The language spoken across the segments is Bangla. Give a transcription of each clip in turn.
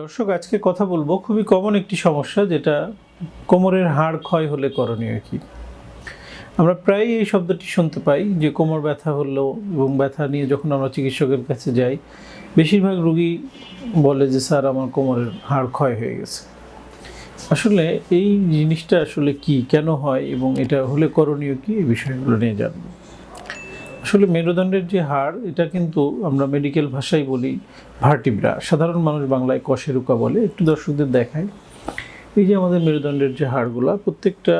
দর্শক, আজকে কথা বলব খুবই কমন একটি সমস্যা, যেটা কোমরের হাড় ক্ষয় হলে করণীয় কি। আমরা প্রায়ই এই শব্দটি শুনতে পাই যে কোমর ব্যথা হলো এবং ব্যথা নিয়ে যখন আমরা চিকিৎসকের কাছে যাই, বেশিরভাগ রুগী বলে যে, স্যার, আমার কোমরের হাড় ক্ষয় হয়ে গেছে। আসলে এই জিনিসটা আসলে কি, কেন হয় এবং এটা হলে করণীয় কি, এই বিষয়গুলো নিয়ে জানব। আসলে মেরুদণ্ডের যে হাড় এটা কিন্তু আমরা মেডিকেল ভাষায় বলি ভার্টিব্রা সাধারণ মানুষ বাংলায় কশেরুকা বলে, একটু দর্শকদের দেখায় এই যে আমাদের মেরুদণ্ডের যে হাড়গুলা প্রত্যেকটা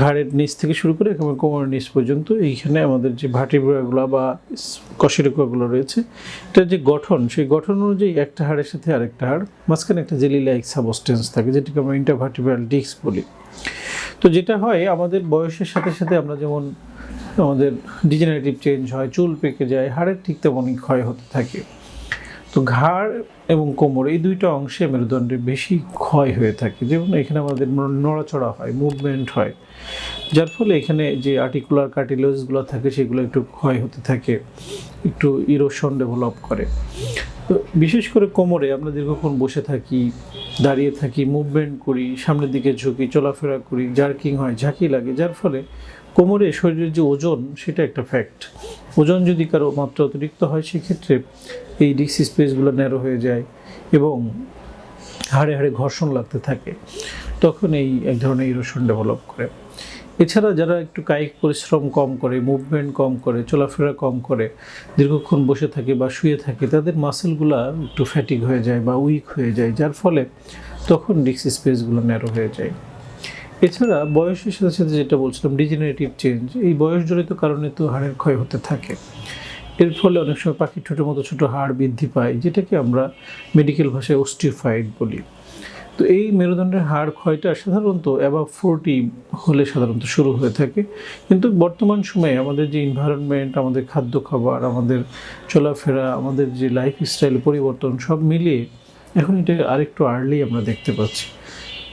ঘাড়ের নিচ থেকে শুরু করে একেবারে কোমরের নিচ পর্যন্ত, এইখানে আমাদের যে ভার্টিব্রাগুলো বা কশেরুকাগুলো রয়েছে, এটার যে গঠন, সেই গঠন অনুযায়ী একটা হাড়ের সাথে আরেকটা হাড়, মাঝখানে একটা জেলি লাইক সাবস্টেন্স থাকে, যেটাকে আমরা ইন্টারভার্টিব্রাল ডিস্ক বলি। তো যেটা হয়, আমাদের বয়সের সাথে সাথে আমরা যেমন আমাদের ডিজেনারেটিভ চেঞ্জ হয়, চুল পেকে যায়, হাড়ের ঠিক তেমনই ক্ষয় হতে থাকে। তো ঘাড় এবং কোমর এই দুইটা অংশে মেরুদণ্ডে বেশি ক্ষয় হয়ে থাকে। যেমন এখানে আমাদের নড়াচড়া হয় মুভমেন্ট হয়। যার ফলে এখানে যে আর্টিকুলার কার্টিলেজগুলো থাকে, সেগুলো একটু ক্ষয় হতে থাকে, একটু ইরোশন ডেভেলপ করে। তো বিশেষ করে কোমরে আমরা দীর্ঘক্ষণ বসে থাকি, দাঁড়িয়ে থাকি মুভমেন্ট করি, সামনের দিকে ঝুঁকি, চলাফেরা করি, জার্কিং হয়, ঝাঁকি লাগে, যার ফলে কোমরে শরীরের যে ওজন, সেটা একটা ফ্যাক্ট ওজন যদি কারও মাত্রা অতিরিক্ত হয়, সেক্ষেত্রে এই ডিক্স স্পেসগুলো ন্যারো হয়ে যায় এবং হাড়ে হাড়ে ঘর্ষণ লাগতে থাকে। তখন এই এক ধরনের ইরোশন ডেভেলপ করে। এছাড়া যারা একটু কায়িক পরিশ্রম কম করে মুভমেন্ট কম করে, চলাফেরা কম করে, দীর্ঘক্ষণ বসে থাকে বা শুয়ে থাকে, তাদের মাসেলগুলো একটু ফ্যাটিক হয়ে যায় বা উইক হয়ে যায়, যার ফলে তখন ডিক্স স্পেসগুলো ন্যারো হয়ে যায়। এছাড়া বয়সের সাথে সাথে যেটা বলছিলাম ডিজেনারেটিভ চেঞ্জ এই বয়সজনিত কারণে তো হাড়ের ক্ষয় হতে থাকে। এর ফলে অনেক সময় পাখির ঠোঁটের মতো ছোটো হাড় বৃদ্ধি পায়, যেটাকে আমরা মেডিকেল ভাষায় অস্টিফাইড বলি। তো এই মেরুদণ্ডের হাড় ক্ষয়টা সাধারণত অ্যাবাভ ফোরটি হলে সাধারণত শুরু হয়ে থাকে। কিন্তু বর্তমান সময়ে আমাদের যে এনভায়রনমেন্ট আমাদের খাদ্য খাবার, আমাদের চলাফেরা, আমাদের যে লাইফ স্টাইল পরিবর্তন সব মিলিয়ে এখন এটা আরেকটু আর্লি আমরা দেখতে পাচ্ছি।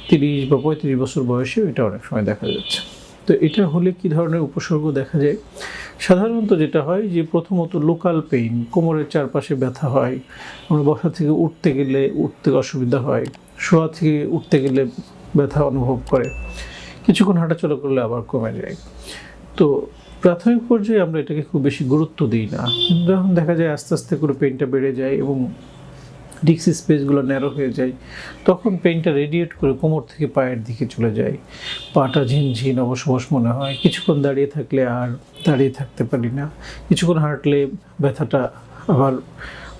তিরিশ বা পঁয়ত্রিশ বছর বয়সে এটা অনেক সময় দেখা যাচ্ছে। তো এটা হলে কি ধরনের উপসর্গ দেখা যায়? সাধারণত যেটা হয় যে প্রথমত লোকাল পেইন কোমরের চারপাশে ব্যথা হয়, আমরা বসা থেকে উঠতে গেলে উঠতে অসুবিধা হয়, শোয়া থেকে উঠতে গেলে ব্যথা অনুভব করে, কিছুক্ষণ হাঁটাচলা করলে আবার কমে যায়। তো প্রাথমিক পর্যায়ে আমরা এটাকে খুব বেশি গুরুত্ব দিই না। যখন দেখা যায় আস্তে আস্তে করে পেইনটা বেড়ে যায় এবং ডিক্স স্পেসগুলো ন্যারো হয়ে যায়, তখন পেনটা রেডিয়েট করে কোমর থেকে পায়ের দিকে চলে যায়। পাটা ঝিনঝিন অবসবস মনে হয়, কিছুক্ষণ দাঁড়িয়ে থাকলে আর দাঁড়িয়ে থাকতে পারি না। কিছুক্ষণ হাঁটলে ব্যথাটা আবার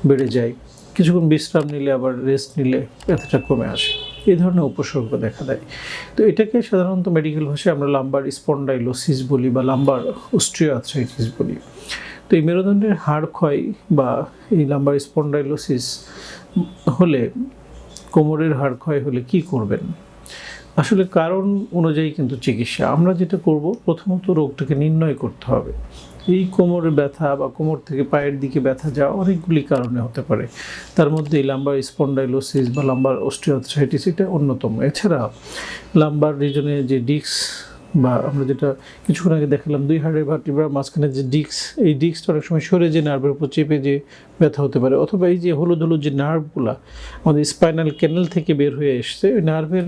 বেড়ে যায়, কিছুক্ষণ বিশ্রাম নিলে আবার রেস্ট নিলে ব্যথাটা কমে আসে। এই ধরনের উপসর্গ দেখা দেয়। তো এটাকে সাধারণত মেডিকেল ভাষায় আমরা লাম্বার স্পন্ডাইলোসিস বলি বা লাম্বার অস্ট্রিওআর্থ্রাইটিস বলি। তো এই মেরুদণ্ডের হাড় ক্ষয় বা এই লাম্বার স্পন্ডাইলোসিস হলে কোমরের হাড় ক্ষয় হলে কি করবেন? আসলে কারণ অনুযায়ী কিন্তু চিকিৎসা। আমরা যেটা করব, প্রথমত রোগটাকে নির্ণয় করতে হবে। এই কোমরের ব্যথা বা কোমর থেকে পায়ের দিকে ব্যথা যাওয়া অনেকগুলি কারণে হতে পারে। তার মধ্যে এই লাম্বার স্পন্ডাইলোসিস বা লাম্বার অস্টিওআর্থ্রাইটিস এটা অন্যতম। এছাড়া লাম্বার রিজনে যে ডিস্ক বা আমরা যেটা কিছুক্ষণ আগে দেখালাম, দুই হাড়ের ভার্টিব্রার মাঝখানে যে ডিস্ক এই ডিস্কটা অনেক সময় সরে যে নার্ভের উপর চেপে যে ব্যথা হতে পারে, অথবা এই যে হলুদ হলুদ যে নার্ভগুলো আমাদের স্পাইনাল ক্যানেল থেকে বের হয়ে এসছে, ওই নার্ভের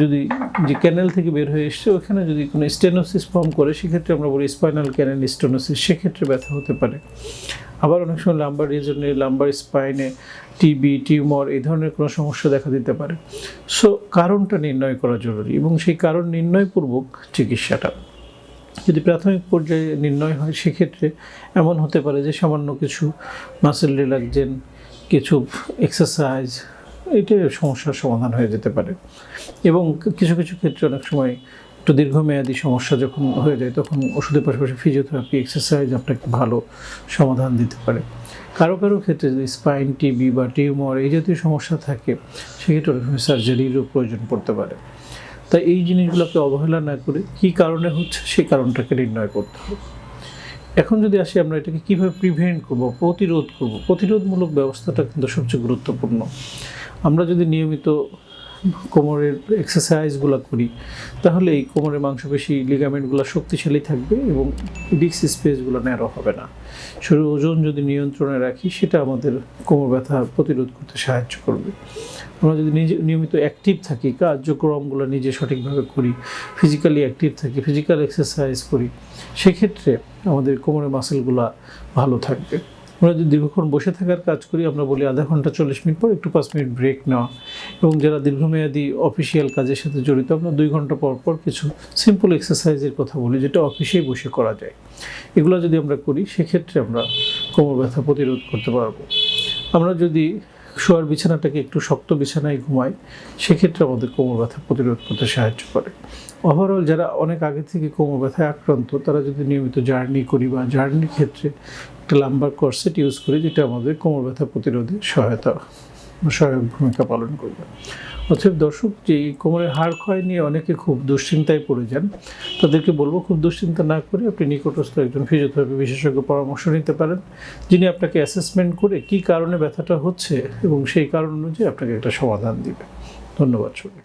যদি যে ক্যানেল থেকে বের হয়ে এসছে, ওখানে যদি কোনো স্টেনোসিস ফর্ম করে, সেক্ষেত্রে আমরা বলি স্পাইনাল ক্যানেল স্টেনোসিস। সেক্ষেত্রে ব্যথা হতে পারে। আবার অনেক সময় লাম্বার রিজনে লাম্বার স্পাইনে টিবি টিউমার এই ধরনের কোনো সমস্যা দেখা দিতে পারে। সো কারণটা নির্ণয় করা জরুরি এবং সেই কারণ নির্ণয়পূর্বক চিকিৎসাটা। যদি প্রাথমিক পর্যায়ে নির্ণয় হয়, সেক্ষেত্রে এমন হতে পারে যে সামান্য কিছু মাসেল রিল্যাক্সেন কিছু এক্সারসাইজ এটা সমস্যার সমাধান হয়ে যেতে পারে। এবং কিছু কিছু ক্ষেত্রে অনেক সময় একটু দীর্ঘমেয়াদী সমস্যা যখন হয়ে যায়, তখন ওষুধের পাশাপাশি ফিজিওথেরাপি এক্সারসাইজ আপনাকে ভালো সমাধান দিতে পারে। কারও কারও ক্ষেত্রে যদি স্পাইন টিবি বা টিউমার এই জাতীয় সমস্যা থাকে, সেক্ষেত্রে অনেক সময় সার্জারিরও প্রয়োজন পড়তে পারে। তাই এই জিনিসগুলোকে অবহেলা না করে কী কারণে হচ্ছে, সেই কারণটাকে নির্ণয় করতে হবে। এখন যদি আসি আমরা এটাকে কীভাবে প্রিভেন্ট করব, প্রতিরোধ করব, প্রতিরোধমূলক ব্যবস্থাটা কিন্তু সবচেয়ে গুরুত্বপূর্ণ। আমরা যদি নিয়মিত কোমরের এক্সারসাইজগুলো করি, তাহলে এই কোমরের মাংসপেশি লিগামেন্টগুলো শক্তিশালী থাকবে এবং ডিস্ক স্পেসগুলো ন্যারো হবে না। শরীর ওজন যদি নিয়ন্ত্রণে রাখি, সেটা আমাদের কোমর ব্যথা প্রতিরোধ করতে সাহায্য করবে। আমরা যদি নিজে, নিয়মিত অ্যাক্টিভ থাকি, কার্যক্রমগুলো নিজে সঠিকভাবে করি ফিজিক্যালি অ্যাক্টিভ থাকি ফিজিক্যাল এক্সারসাইজ করি, সেক্ষেত্রে আমাদের কোমরের মাসেলগুলো ভালো থাকবে। আমরা যদি দীর্ঘক্ষণ বসে থাকার কাজ করি, আমরা বলি আধা ঘণ্টা চল্লিশ মিনিট পর একটু পাঁচ মিনিট ব্রেক নেওয়া। এবং যারা দীর্ঘমেয়াদী অফিসিয়াল কাজের সাথে জড়িত, আমরা দুই ঘণ্টা পর পর কিছু সিম্পল এক্সারসাইজের কথা বলি, যেটা অফিসেই বসে করা যায়। এগুলো যদি আমরা করি, সেক্ষেত্রে আমরা কোমর ব্যথা প্রতিরোধ করতে পারব। আমরা যদি শোয়ার বিছানাটাকে একটু শক্ত বিছানায় ঘুমাই, সেক্ষেত্রে আমাদের কোমর ব্যথা প্রতিরোধ করতে সাহায্য করে। ওভারঅল যারা অনেক আগে থেকে কোমর ব্যথায় আক্রান্ত, তারা যদি নিয়মিত জার্নি করি বা জার্নির ক্ষেত্রে একটা লাম্বার করসেট ইউজ করি, যেটা আমাদের কোমর ব্যথা প্রতিরোধে সহায়তা, সহায়ক ভূমিকা পালন করবে। অতএব দর্শক, যে কোমরের হাড় ক্ষয় নিয়ে অনেকে খুব দুশ্চিন্তায় পড়ে যান, তাদেরকে বলব খুব দুশ্চিন্তা না করে আপনি নিকটস্থ একজন ফিজিওথেরাপি বিশেষজ্ঞ পরামর্শ নিতে পারেন, যিনি আপনাকে অ্যাসেসমেন্ট করে কী কারণে ব্যথাটা হচ্ছে এবং সেই কারণ অনুযায়ী আপনাকে একটা সমাধান দিবে। ধন্যবাদ সবাই